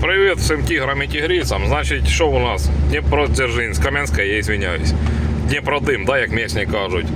Привет всем тиграм и тигрицам. Значить, що у нас? Дніпродзержинськ, Кам'янська, я извиняюсь. Дніпродим, да, як місні кажуть.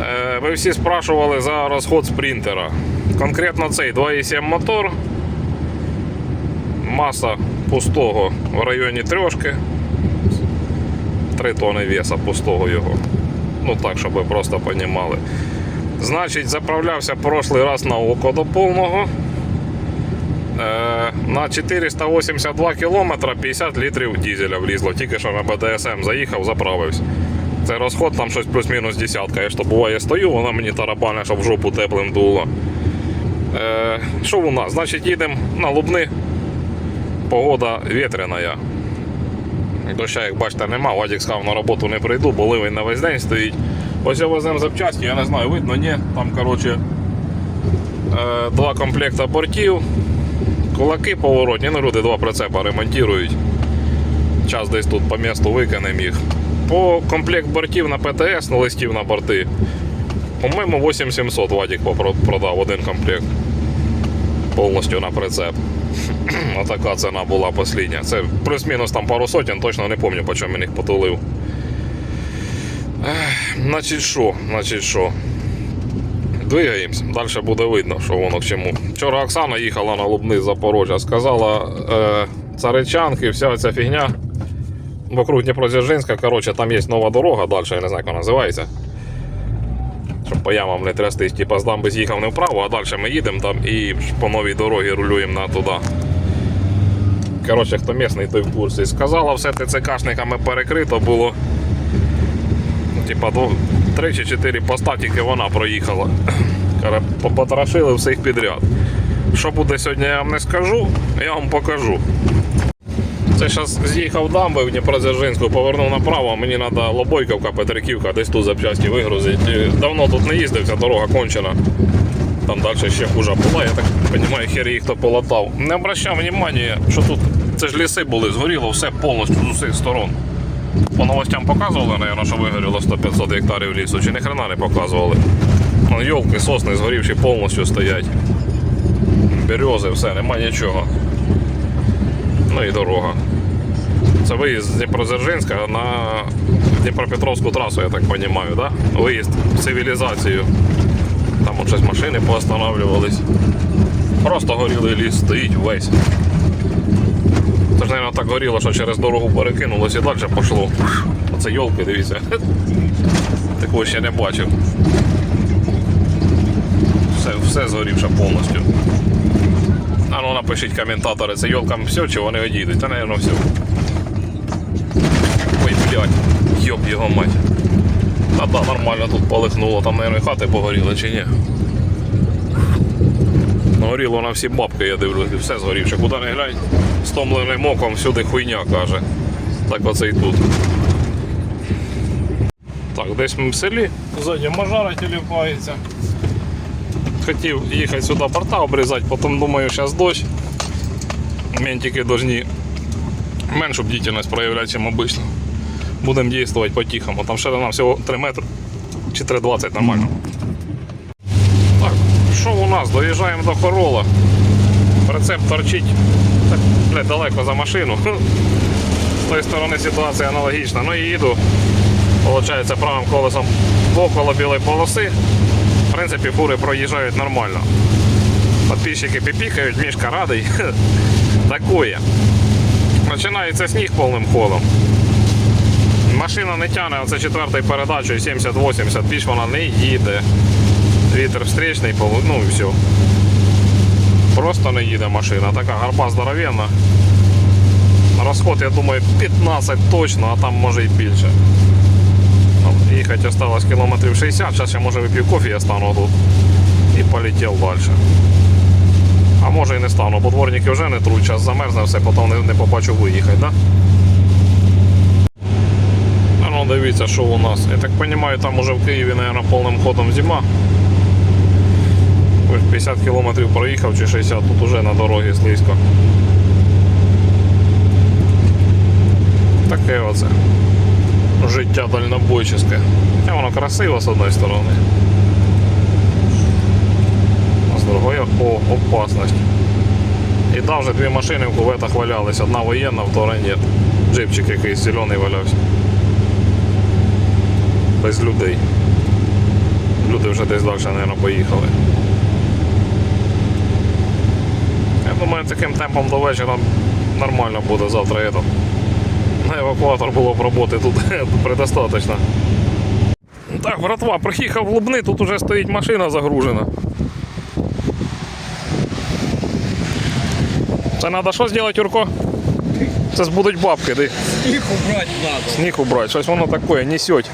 Е, ви всі спрашували за розход спринтера. Конкретно цей 2,7 мотор. Маса пустого в районі трьошки. 3 тони веса пустого його. Ну так, щоб ви просто понімали. Значить, заправлявся прошлий раз на око до повного. Е, на 482 кілометра 50 літрів дізеля влізло. Тільки що на БДСМ заїхав, заправився. Це розход там щось плюс-мінус десятка. Я ж то буває стою, вона мені тарабане, щоб в жопу теплим дуло. Е, що у нас? Значить, їдемо на Лубни. Погода вітряна. Доща, як бачите, нема. Вадік сказав, на роботу не прийду, бо ливень на весь день стоїть. Ось я веземо запчасті, я не знаю, видно, ні. Там, коротше, е, два комплекти бортів. Кулаки поворотні, ну люди два прицепа ремонтують. Час десь тут по місту викинемо їх. По комплект бортів на ПТС, на листів на борти. По-моєму, 8700 Вадік продав один комплект. Повністю на прицеп. Отака ціна була послідня. Це плюс-мінус там пару сотень, точно не пам'ятаю, по чому він їх потулив. Значить що? Значить що? Двигаємось, далі буде видно, що воно к чому. Вчора Оксана їхала на Лубни з Запорожжя, сказала е, царичанки, вся ця фігня. Вокруг Дніпродзержинська, коротше, там є нова дорога, далі я не знаю, як вона називається. Щоб по ямам не трястись, типа з дамби з'їхав не вправо, а далі ми їдемо там і по новій дорогі рулюємо на туди. Коротше, хто місний, той в курсі. Сказала, все ТЦКшниками перекрито було. Типа дво- три чи чотири поста тільки вона проїхала. Попотрошили всіх підряд. Що буде сьогодні, я вам не скажу, я вам покажу. Це зараз з'їхав дамби в Дніпродзержинську, повернув направо, мені треба Лобойковка, Петриківка, десь тут запчасті вигрузити. Давно тут не їздив, ця дорога кончена. Там далі ще хуже була, я так розумію, хер їх хто полатав. Не обращав внимання, що тут це ж ліси були, згоріло все повністю з усіх сторон. По новостям показували, наверное, що вигоріло 100-500 гектарів лісу, чи ніхрена не показували. Ну, йолки, сосни згорівші повністю стоять. Берези, все, нема нічого. Ну і дорога. Це виїзд з Дніпродзержинська на Дніпропетровську трасу, я так розумію, да? Виїзд в цивілізацію. Там от щось машини поостанавливались. Просто горілий ліс стоїть весь. Це ж, мабуть, так горіло, що через дорогу перекинулося і далі пішло. Оце йолки, дивіться. Такого ще не бачив. Все, все згорівше повністю. А ну напишіть коментатори, це йолкам все чи вони одійдуть? Та, мабуть, все. Ой, блядь, йоп його мать. Та да, нормально тут полихнуло, там, мабуть, хати погоріли чи ні. Горіло на всі бабки, я дивлюсь, все згорівше. Куди не глянь, стомленим оком всюди хуйня каже. Так оце і тут. Так, десь ми в селі, ззаді мажара тіліпається. Хотів їхати сюди борта обрізати, потім думаю, зараз дощ. Ментики повинні меншу бдительність проявляти, ніж обично. Будемо діяти по-тихому. Там ширина всього 3 метри чи 3,20 нормально. Так, що у нас? Доїжджаємо до Хорола. Прицеп торчить бля, далеко за машину. З тої сторони ситуація аналогічна. Ну і їду, виходить, правим колесом около білої полоси. В принципі, фури проїжджають нормально. Подписчики піпікають, мішка радий. Такое. Починається сніг повним ходом. Машина не тягне, оце четвертою передачею 70-80, більш вона не їде. Вітер встречний, ну і все. Просто не їде машина. Така гарба здоровенна. Розход, я думаю, 15 точно, а там може і більше. Їхати осталось кілометрів 60, зараз я може вип'ю кофе, я стану тут і полетів далі. А може і не стану, бо дворники вже не труть, час замерзне все, потім не, не побачу виїхати, да? Ну дивіться, що у нас. Я так розумію, там уже в Києві, мабуть, повним ходом зима. Ось 50 кілометрів проїхав чи 60, тут уже на дорогі слизько. Таке оце. Життя дальнобойчиське. Хоча воно красиво з одної сторони. А з другої о, опасність. І Завжди дві машини в куветах валялись. Одна воєнна, втора ні. Джипчик якийсь зелений валявся. Без людей. Люди вже десь далі, мабуть, поїхали. Я думаю, таким темпом до вечора нормально буде завтра. Это. На евакуатор було б роботи тут предостаточно. Так, братва, приїхав в Лубни, тут уже стоїть машина загружена. Це треба що зробити, Юрко? Це збудуть бабки, де Их убрать надо. сніг убрати, щось воно таке несеть.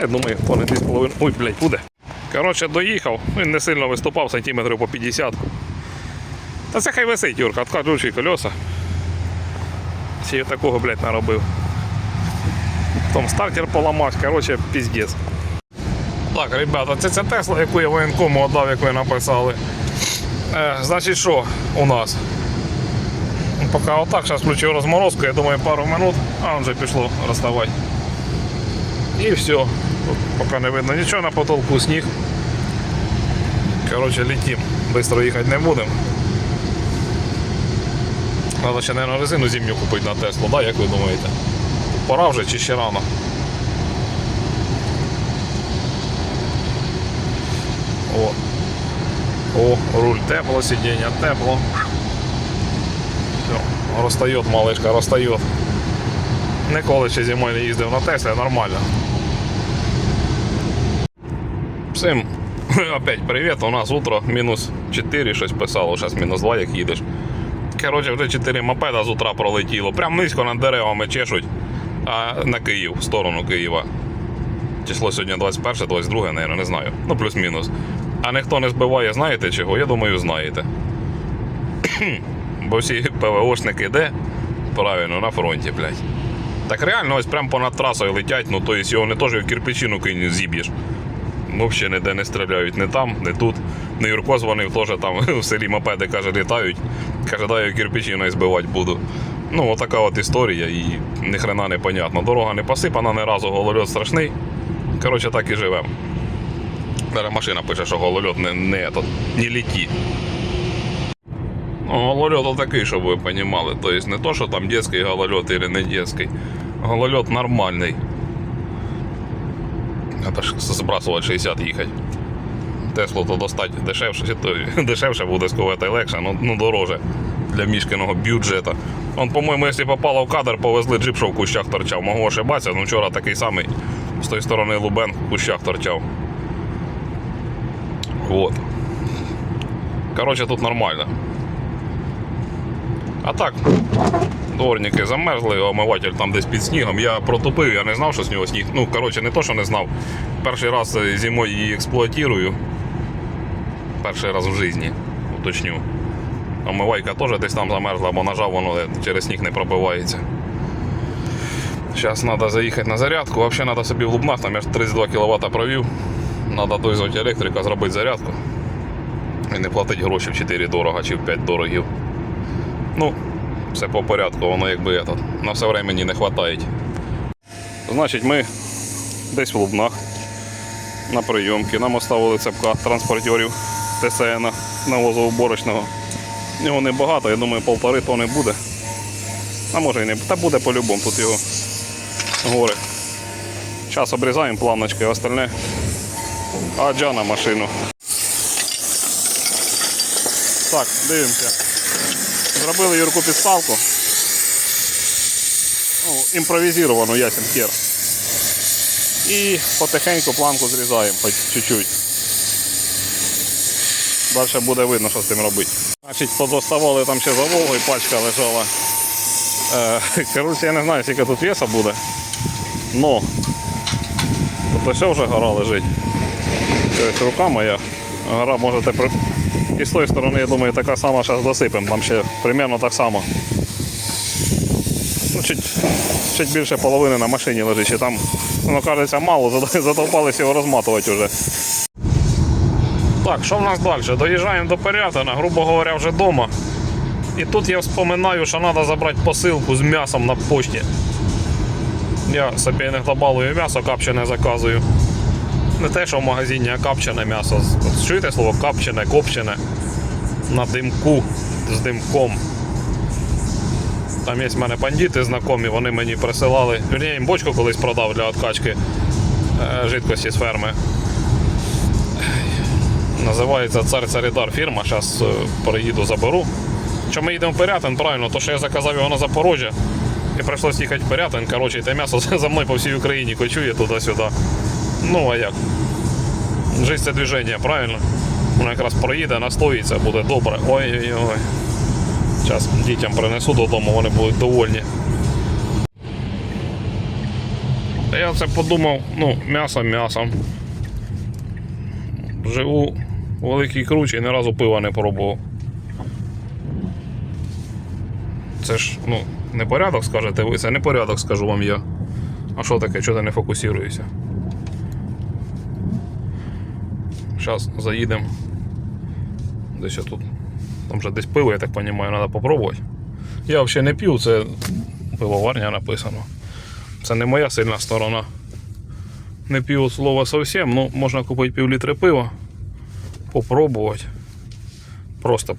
Я думаю, то не 2,5. Ой, блядь, буде. Коротше, доїхав, він не сильно виступав, сантиметрів по 50. Та це хай висить, Юрка, откажучі колеса. Й такого, блядь, наробив. Потім стартер поламався, коротше, піздець. Так, ребята, це ця Тесла, яку я воєнкому віддав, як ви написали. Е, значить, що у нас? Поки отак, зараз включив розморозку, я думаю, пару минут, а вже пішло розставати. І все. Поки не видно нічого на потолку, сніг. Коротше, летим. Быстро їхати не будемо. Треба ще, мабуть, резину зимню купити на Теслу, да? як ви думаєте? Пора вже чи ще рано? О. О, руль тепло, сидіння тепло. Все, розстает, малышка, розстает. Ніколи ще зимою не їздив на Теслі, нормально. Всім опять привіт. У нас утро мінус 4, щось писало, зараз мінус 2, як їдеш. Коротше, вже 4 мопеда з утра пролетіло. Прям низько над деревами чешуть. А на Київ, в сторону Києва. Число сьогодні 21, 22, наверное, не знаю. Ну, плюс-мінус. А ніхто не збиває, знаєте чого? Я думаю, знаєте. Бо всі ПВОшники де? Правильно, на фронті, блядь. Так реально ось прямо понад трасою летять, ну то есть його не теж в кирпичину кинь зіб'єш. Взагалі ніде не стріляють, не там, не тут. Не Юрко дзвонив, теж там в селі мопеди, каже, літають. Каже, дай я кирпичиною збивати буду. Ну, отака от історія, і ні хрена не понятно. Дорога не посипана, ні разу голольот страшний. Коротше, так і живемо. Зараз машина пише, що голольот не, не, этот, не літі. Ну, голольот такий, щоб ви розуміли. Тобто не то, що там дитячий голольот або не дитячий. Голольот нормальний. Треба ж збрасувати 60 їхати. Теслу то достати дешевше, то дешевше буде сковати легше, ну, ну дороже для мішкиного бюджету. Он, по-моєму, якщо попало в кадр, повезли джип, що в кущах торчав. Могу ошибатися, ну вчора такий самий з тої сторони Лубен в кущах торчав. Вот. Коротше, тут нормально. А так, дворники замерзли, омиватель там десь під снігом. Я протопив, я не знав, що з нього сніг. Ну, коротше, не то, що не знав. Перший раз е, зимою її експлуатую. Перший раз в житті, уточню. Омивайка теж десь там замерзла, бо нажав, воно через сніг не пробивається. Зараз треба заїхати на зарядку. Взагалі треба собі в Лубнах, там я ж 32 кВт провів. Треба дозвати електрика, зробити зарядку. І не платити гроші в 4 дорого чи в 5 дорогів. Ну, все по порядку, воно якби этот, на все времени не вистачає. Значить, ми десь в Лубнах на прийомки. Нам оставили цепка транспортерів ТСН навозоуборочного. Його небагато, я думаю, полтори тони буде. А може і не та буде по-любому, тут його гори. Зараз обрізаємо планочки, остальне аджа на машину. Так, дивимося. Зробили Юрку підставку. Ну, імпровізовану ясен хер. І потихеньку планку зрізаємо, хоч чуть-чуть. Далі буде видно, що з цим робити. Значить, позоставали там ще за Волгою, пачка лежала. Е, коротше, я не знаю, скільки тут веса буде. Но тут все вже гора лежить. Ось рука моя. Гора можете. І з тої сторони, я думаю, така сама зараз досипемо. Там ще примерно так само. Ну, чуть, чуть більше половини на машині лежить, і там воно кажеться мало, зато- затовпалися його розматувати вже. Так, що в нас далі? Доїжджаємо до Порятина, грубо говоря, вже вдома. І тут я вспоминаю, що треба забрати посилку з м'ясом на почті. Я собі іноді балую м'ясо капчене заказую. Не те, що в магазині, а капчене м'ясо. Чуєте слово капчене, копчене? на димку з димком. Там є в мене бандити знайомі, вони мені присилали. Вірні, я їм бочку колись продав для откачки е, жидкості з ферми. Називається Цар Царідар фірма. Зараз приїду, заберу. Що ми їдемо в Пирятин, правильно, то що я заказав його на Запорожжя. І прийшлося їхати в Пирятин. Коротше, те м'ясо за мною по всій Україні кочує туди-сюди. Ну а як? Жизнь це движення, правильно? Воно якраз проїде, настоїться, буде добре. Ой-ой-ой. Зараз дітям принесу додому, вони будуть довольні. Я це подумав, ну, м'ясо м'ясом. Живу у великій кручі і ні разу пива не пробував. Це ж, ну, не порядок, скажете ви, це не порядок, скажу вам я. А що таке, чого ти не фокусуєшся? Зараз заїдемо. Десь тут. Там вже десь пиво, я так розумію, треба попробувати. Я взагалі не п'ю, це пивоварня написано. Це не моя сильна сторона. Не п'ю слова зовсім, ну можна купити пів літри пива, попробувати. Просто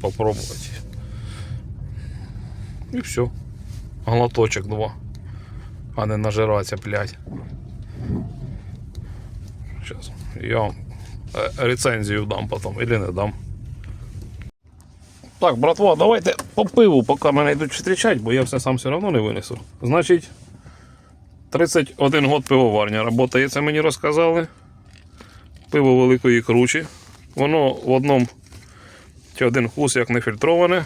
попробувати. І все. Глоточок два. А не нажиратися, блядь. Сейчас. Я вам рецензію дам потім, или не дам. Так, братва, давайте по пиву, поки мене йдуть зустрічати, бо я все сам все одно не винесу. Значить, 31 год пивоварня работає, це мені розказали. Пиво великої кручі. Воно в одному чи один вкус як не фільтроване.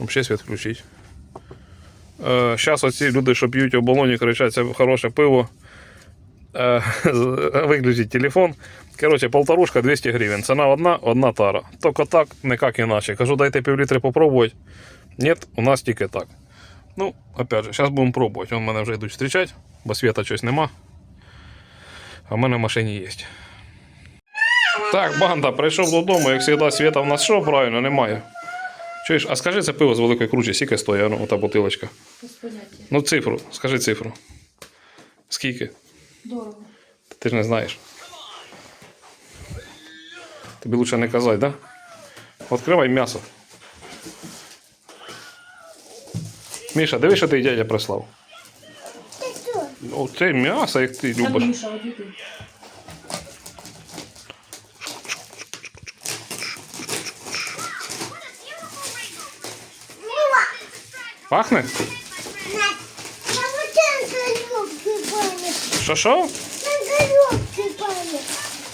Взагалі світ включить. Зараз оці люди, що п'ють оболоні, кричать, це хороше пиво. Е, Виключить телефон. Короче, полторушка 200 гривень. Ціна одна, одна тара. Тільки так, не як іначе. Кажу, дайте півлітри попробувати. Ні, у нас тільки так. Ну, опять же, зараз будемо пробувати. Вон мене вже йдуть зустрічати, бо світа щось нема. А в мене в машині є. Так, банда, прийшов додому, як завжди, світа в нас що, правильно, немає. Чуєш, а скажи це пиво з великої кручі, скільки стоїть, ну, та бутилочка. Ну, цифру, скажи цифру. Скільки? Дорого. Ти ж не знаєш. Тобі лучше не казати, да? Відкривай м'ясо. Міша, диви, що ти дядя прислав. О, це м'ясо, як ти любиш. Міша, одійди. Пахне? Що що?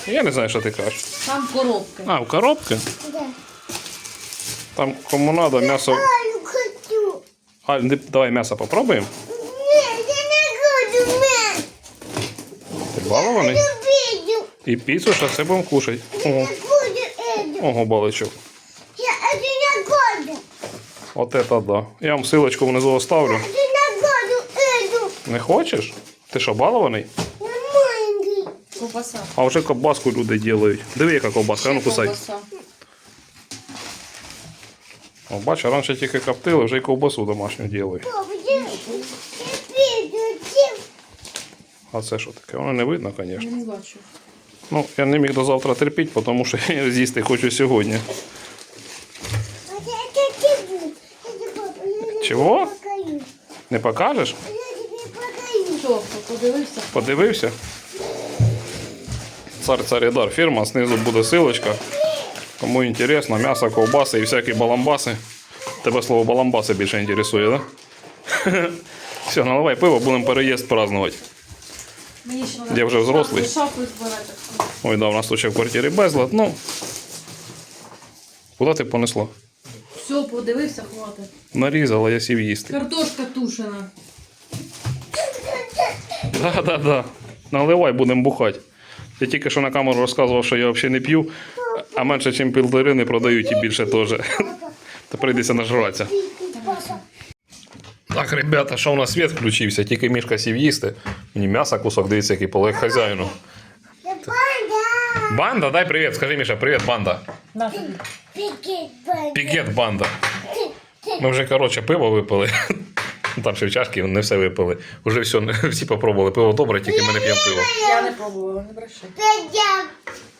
Я не знаю, що ти кажеш. Там коробки. А, в коробці? Там кому надо м'ясо. А, не- давай м'ясо попробуємо. Ти балований? І піцу, що це будемо кушати. Ого, ого, баличок. От это да. Я вам ссылочку внизу оставлю. Не хочеш? Ти що, балований? Ковбаса. А вже ковбаску люди ділають. Диви, яка ковбаска, а ну кусай. О, бач, раніше тільки коптили, вже й ковбасу домашню ділають. А це що таке? Воно не видно, звісно. Я не бачу. Ну, я не міг до завтра терпіти, тому що я з'їсти хочу сьогодні. Чого? Не покажеш? Що, подивився? Подивився. Цар Царідар фірма, знизу буде силочка. Кому інтересно, м'ясо, ковбаси і всякі баламбаси. Тебе слово баламбаси більше інтересує, так? Да? Все, наливай пиво, будемо переїзд празднувати. Мені ще Я вже взрослий. Збирати. Ой, да, у нас тут ще в квартирі безлад. Ну. Куди ти понесла? Все, подивився, хватить. Нарізала, я сів їсти. Картошка тушена. Да, да, да. Наливай, будемо бухати. Я тільки що на камеру розказував, що я взагалі не п'ю, а менше, ніж півтори не продають і більше теж. Та прийдеться нажратися. Так, ребята, що у нас світ включився, тільки мішка сів їсти. Мені м'ясо кусок, дивіться, який полег хазяїну. Банда, дай привіт, скажи, Міша, привіт, банда. Пікет банда. Ми вже, коротше, пиво випили. Ну, там ще в чашки не все випили. Уже все, всі попробували пиво добре, тільки ми не п'ємо пиво. Я не пробувала, не бреши.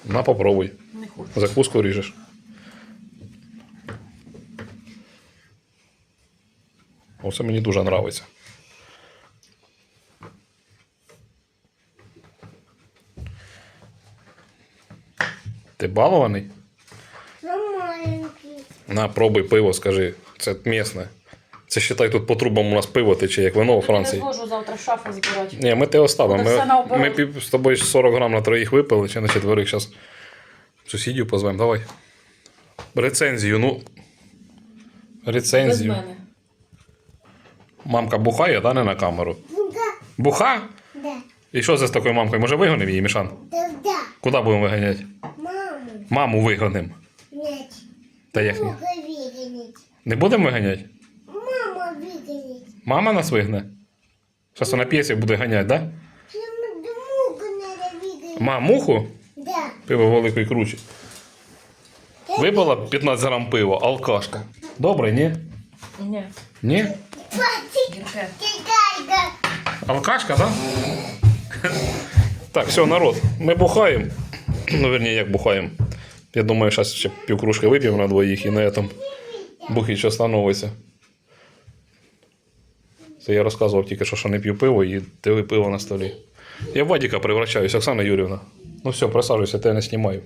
На попробуй. Не хочу. Закуску ріжеш. Оце мені дуже подобається. Ти балований? На, пробуй пиво, скажи. Це місне. Це считай, тут по трубам у нас пиво тече, як вино у Франції. Я не зможу завтра шафи збирати. Ні, ми те оставимо. Ми, ми пів- з тобою 40 грам на троїх випили, чи на четверих зараз сусідів позвемо. Давай. Рецензію, ну. Без Рецензію. мене. Мамка бухає, да, не на камеру. Да, Буха? да, І що це з такою мамкою? Може вигонимо її, Мішан? да, да. Куди будемо виганяти? Маму, Маму вигонимо. нет. Та як ні? Не будемо виганяти? Мама выгонить. Мама нас вигне? Зараз вона п'єсі буде ганяти, да? Прямо друга надо выгонить. Ма, муху? Да. Пиво великий круче. Випила 15 грам пива, алкашка. Добре, ні? Ні. Ні? Хватит. Гірке. Кикайка. Алкашка, да? Так, все, народ, ми бухаємо. Ну, верні, як бухаємо. Я думаю, зараз ще півкружки вип'ємо на двоїх і на этом бухи що становиться. Це я розказував тільки що, що не п'ю пиво і диви пиво на столі. Я в Вадіка превращаюсь, Оксана Юрівна. Ну все, присаджуйся, я не знімаю.